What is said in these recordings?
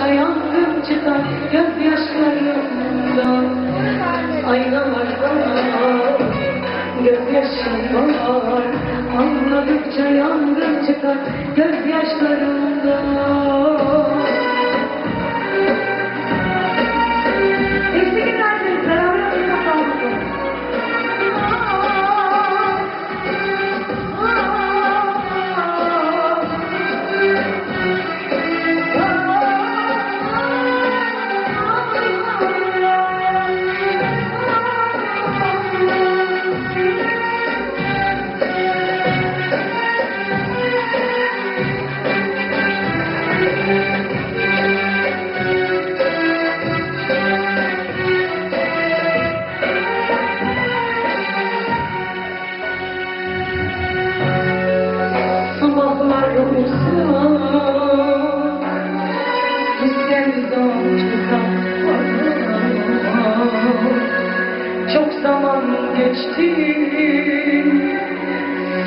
Ağladıkça yangın çıkar gözyaşlarımdan. Aynalarda gözyaşım var. Ağladıkça yangın çıkar gözyaşlarımdan geçti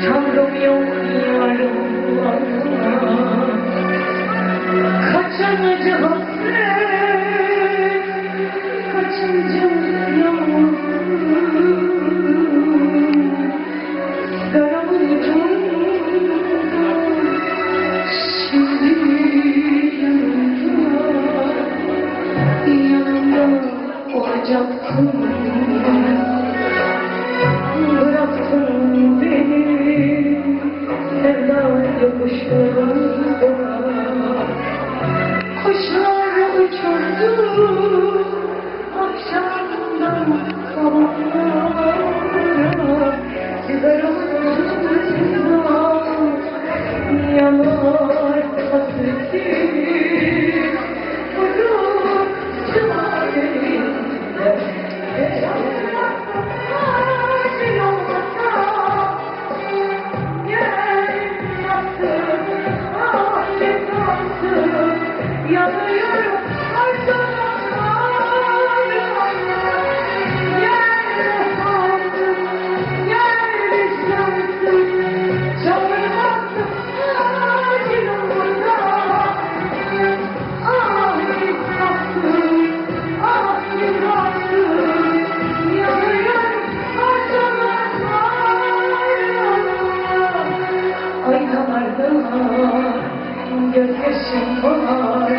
Tanrım yok yarım Kaçan acı hasret Kaçıncı yağmur Yaramın uçurdu Akşamdan kalanlara Sigaramın gözyaşım var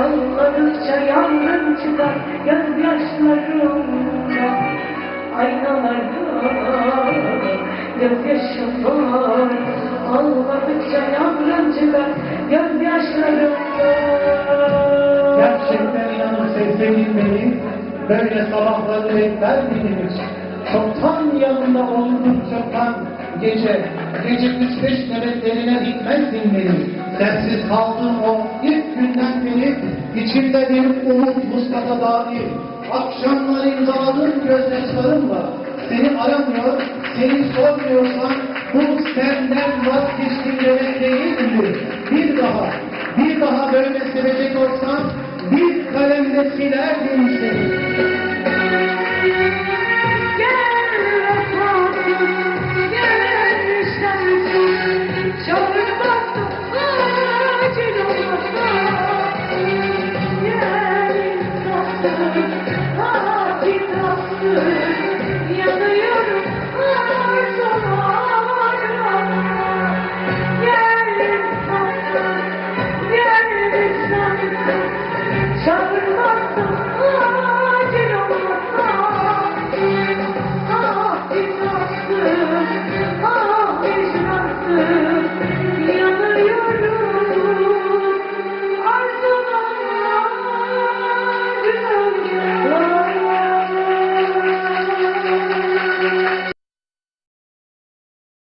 Ağladıkça yangın çıkar gözyaşlarımda Aynalarda gözyaşım var Ağladıkça yangın çıkar gözyaşlarımda Gerçekten yanı sevdiğin beni böyle sabahları bekler miydiniz? Çoktan yanında oldum çoktan gece, gece üç beş nöbetlerine bitmezdin beni. Sensiz kaldığım o ilk günden beri içimde bir umut Mustafa dahi. Akşamları imzaladığım gözyaşlarımla seni aramıyor, seni sormuyorsam bu senden vazgeçtiğim demek değildir. Bir daha, bir daha böyle sevecek olsam bir kalemle silerdim seni.